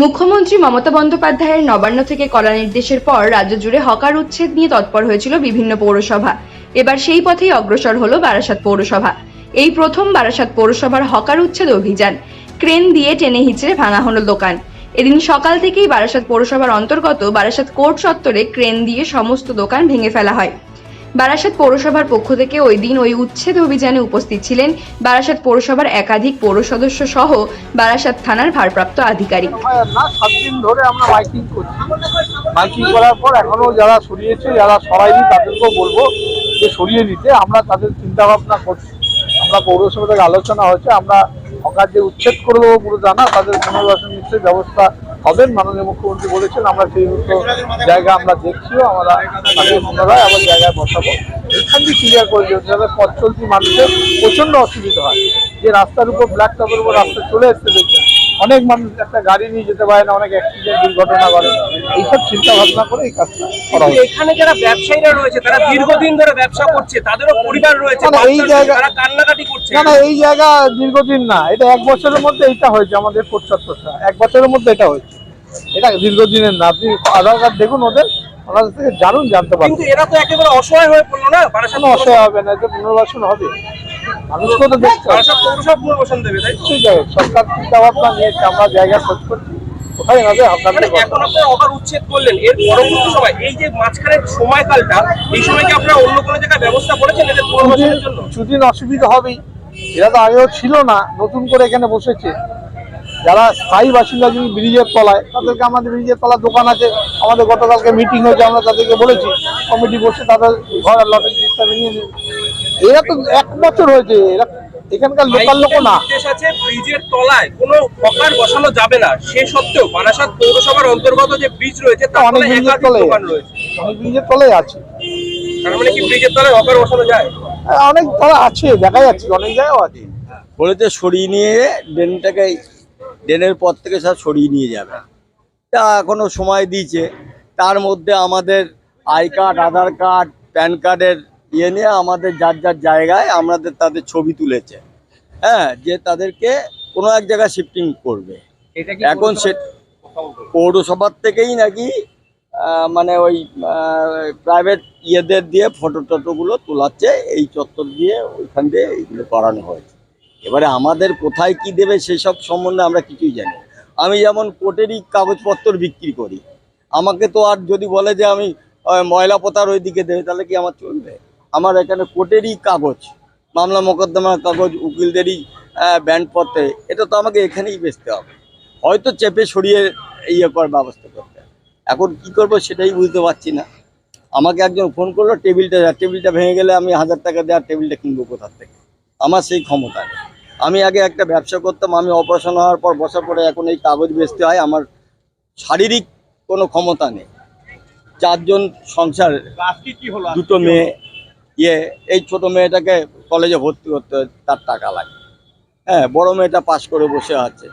মুখ্যমন্ত্রী মমতা বন্দ্যোপাধ্যায়ের নবান্ন থেকে করা নির্দেশের পর রাজ্য জুড়ে হকার উচ্ছেদ নিয়ে তৎপর হয়েছিল বিভিন্ন পৌরসভা। এবার সেই পথেই অগ্রসর হলো বারাসাত পৌরসভা। এই প্রথম বারাসাত পৌরসভার হকার উচ্ছেদ অভিযান। ক্রেন দিয়ে টেনে হিচড়ে ভাঙা হলো দোকান। এদিন সকাল থেকেই বারাসাত পৌরসভার অন্তর্গত বারাসাত কোর্ট চত্বরে ক্রেন দিয়ে সমস্ত দোকান ভেঙে ফেলা হয়। বারাসাত পৌরসভার পক্ষ থেকে ওই দিন ওই উচ্ছেদ অভিযানে উপস্থিত ছিলেন বারাসাত পৌরসভার একাধিক পৌর সদস্য সহ বারাসাত থানার ভারপ্রাপ্ত আধিকারিক। হয় ধরে আমরা মাইকিং করছি। মাইকিং করার পর এখনও যারা সরিয়েছে, যারা সরাইনি তাদেরকেও বলব যে সরিয়ে নিতে। আমরা তাদের চিন্তা ভাবনা করছি। আমরা পৌরসভা থেকে আলোচনা হয়েছে, আমরা হকার যে উচ্ছেদ করে দেবো পুরো জানা, তাদের পুনর্বাসন নিশ্চয়ই ব্যবস্থা হবেন। মাননীয় মুখ্যমন্ত্রী বলেছেন আমরা সেই মতো জায়গা আমরা দেখছিও আমরা তাদের পুনরায় আবার জায়গায় বসাবো। এখান দিয়ে ক্লিয়ার করে দিতে যাতে পথ চলতি মানুষের প্রচণ্ড অসুবিধা হয়। যে রাস্তার উপর ব্ল্যাক টপের উপর রাস্তা চলে এসছে দেখছেন অনেক মানুষ একটা গাড়ি নিয়ে যেতে পারে না অনেক অ্যাক্সিডেন্ট দুর্ঘটনা করে এইসব চিন্তা ভাবনা করে এই কাজটা করা এখানে যারা ব্যবসায়ীরা রয়েছে তারা দীর্ঘদিন ধরে ব্যবসা করছে তাদেরও পরিবার রয়েছে না, এই জায়গা- তারা কান্নাকাটি করছে। না না এই জায়গা দীর্ঘদিন না এটা এক বছরের মধ্যে এইটা হয়েছে আমাদের পঁচাত্তরটা এক বছরের মধ্যে এটা হয়েছে। এটা দীর্ঘদিনের না আপনি আধার কার্ড দেখুন ওদের ওনাদের থেকে জানুন জানতে পারবেন। কিন্তু এরা তো একেবারে অসহায় হয়ে পড়ল না? বারাসাত অসহায় হবে না এটা পুনর্বাসন হবে। মানুষকে তো দেখতে হবে। বারাসাত পৌরসভা পুনর্বাসন দেবে তাই তো? সেই সরকার চিন্তা ভাবনা নিয়েছে আমরা জায়গা খোঁজ করছি। কোথায় হবে আপনাদের মানে এখন আপনারা অবার উচ্ছেদ করলেন এর পরবর্তী সময় এই যে মাঝখানের সময়কালটা এই সময় কি আপনারা অন্য কোনো জায়গায় ব্যবস্থা করেছেন এদের পুনর্বাসনের জন্য? কিছুদিন অসুবিধা হবেই এরা তো আগেও ছিল না নতুন করে এখানে বসেছে। যারা স্থায়ী বাসিন্দা যিনি ব্রিজের তলায় তাদেরকে আমাদের ব্রিজের তলায় দোকান আছে। আমাদের গতকালকে মিটিং হয়েছে আমরা তাদেরকে বলেছি। কমিটি বসে তাদের ঘর আর লটের জিনিসটা নিয়ে নেবে। এরা তো এক বছর হয়েছে এরা এখানকার লোকাল লোক না। আছে ব্রিজের তলায় কোনো হকার বসানো যাবে না। সে সত্ত্বেও বারাসাত পৌরসভার অন্তর্গত যে ব্রিজ রয়েছে তার অনেক ব্রিজের তলায় দোকান রয়েছে। অনেক ব্রিজের তলায় আছে। তার মানে কি ব্রিজের তলায় হকার বসানো যায়? অনেক তলা আছে দেখা যাচ্ছে অনেক জায়গাও আছে। বলেছে সরিয়ে নিয়ে ড্রেনটাকে ড্রেনের পর থেকে সব সরিয়ে নিয়ে যাবে। তা এখনও সময় দিয়েছে। তার মধ্যে আমাদের I card Aadhaar card PAN কার্ডের ইয়ে নিয়ে আমাদের যার যার জায়গায় আমাদের তাদের ছবি তুলেছে। হ্যাঁ যে তাদেরকে কোনো এক জায়গায় শিফটিং করবে। এখন সে পৌরসভার থেকেই নাকি মানে ওই প্রাইভেট ইয়েদের দিয়ে ফটো টটোগুলো তোলাচ্ছে। এই চত্বর দিয়ে ওইখান দিয়ে এইগুলো করানো হয়েছে। এবারে আমাদের কোথায় কি দেবে সেসব সম্বন্ধে আমরা কিছুই জানি আমি যেমন কোর্টেরই কাগজপত্র বিক্রি করি, আমাকে তো আর যদি বলে যে আমি ময়লা পোতার ওই দিকে দেবে, তাহলে কি আমার চলবে? আমার এখানে কোর্টেরই কাগজ, মামলা মোকদ্দমার কাগজ, উকিলদেরই ব্যান্ডপত্রে, এটা তো আমাকে এখানেই বেচতে হবে। হয়তো চেপে সরিয়ে ইয়ে করার ব্যবস্থা করতে এখন কি করব সেটাই বুঝতে পারছি না। আমাকে একজন ফোন করল, টেবিলটা টেবিলটা ভেঙে গেলে আমি হাজার টাকা দেওয়ার টেবিলটা কিনবো কোথার থেকে? আমার সেই ক্ষমতা। আমি আগে একটা ব্যবসা করতাম, আমি অপারেশন হওয়ার পর বসার পরে এখন এই কাগজ বেচতে হয়, আমার শারীরিক কোনো ক্ষমতা নেই। চারজন সংসার, দুটো মেয়ে ইয়ে এই ছোট মেয়েটাকে কলেজে ভর্তি করতে তার টাকা লাগে। হ্যাঁ বড় মেয়েটা পাশ করে বসে আছে।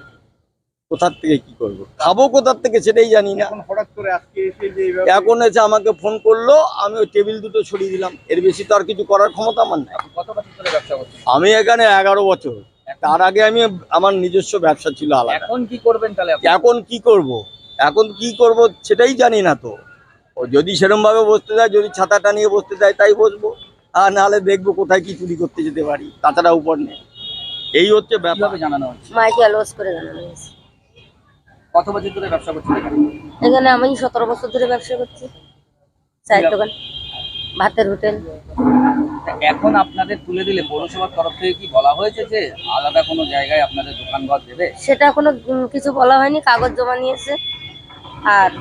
কোথার থেকে কি করব? খাব কোথার থেকে সেটাই জানি না। হঠাৎ করে আজকে এসে যে এখন এসে আমাকে ফোন করল আমি ওই টেবিল দুটো সরিয়ে দিলাম। এর বেশি তো আর কিছু করার ক্ষমতা আমার নেই। আমি এখানে এগারো বছর। তার আগে আমি আমার নিজস্ব ব্যবসা ছিল আলাদা। এখন কি করবেন তাহলে এখন কি করব? এখন কি করব সেটাই জানি না তো। ও যদি সেরকম ভাবে বসতে যায় যদি ছাতাটা নিয়ে বসতে যায় তাই বসবো। আর নাহলে দেখব কোথায় কি চুরি করতে যেতে পারি তাছাড়া উপর নেই। এই হচ্ছে ব্যাপার। জানানো হচ্ছে? মাইকে লস করে জানানো হয়েছে। কত বছর ধরে ব্যবসা করছেন এখানে? আমি সতেরো বছর ধরে ব্যবসা করছি। চায়ের দোকান ভাতের হোটেল। এখন আপনাদের তুলে দিলে পৌরসভার তরফ থেকে কি বলা হয়েছে যে আলাদা কোনো জায়গায় আপনাদের দোকান ঘর দেবে? সেটা কোনো উম, কিছু বলা হয়নি কাগজ জমা নিয়েছে। আর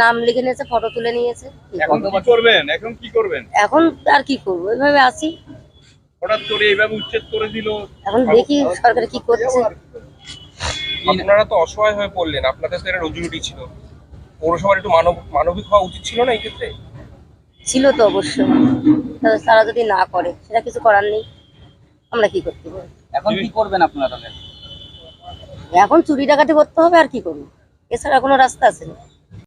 নাম লিখে নিয়েছে ফটো তুলে নিয়েছে। এখন তো করবেন এখন কি করবেন? এখন আর কি করব? এইভাবে আছি। হঠাৎ করে এইভাবে উচ্ছেদ করে দিল। এখন দেখি সরকার কি করছে। আপনারা তো অসহায় হয়ে পড়লেন আপনাদের তো এটা রোজি রুটি ছিল। পৌরসভার একটু মানব মানবিক হওয়া উচিত ছিল না এই ক্ষেত্রে? ছিল তো অবশ্যই তারা যদি না করে সেটা কিছু করার নেই। আমরা কি করতে পারি? এখন কি করবেন আপনারা? তাহলে এখন চুরি ডাকাতি করতে হবে আর কি করব? এছাড়া কোনো রাস্তা আছে না।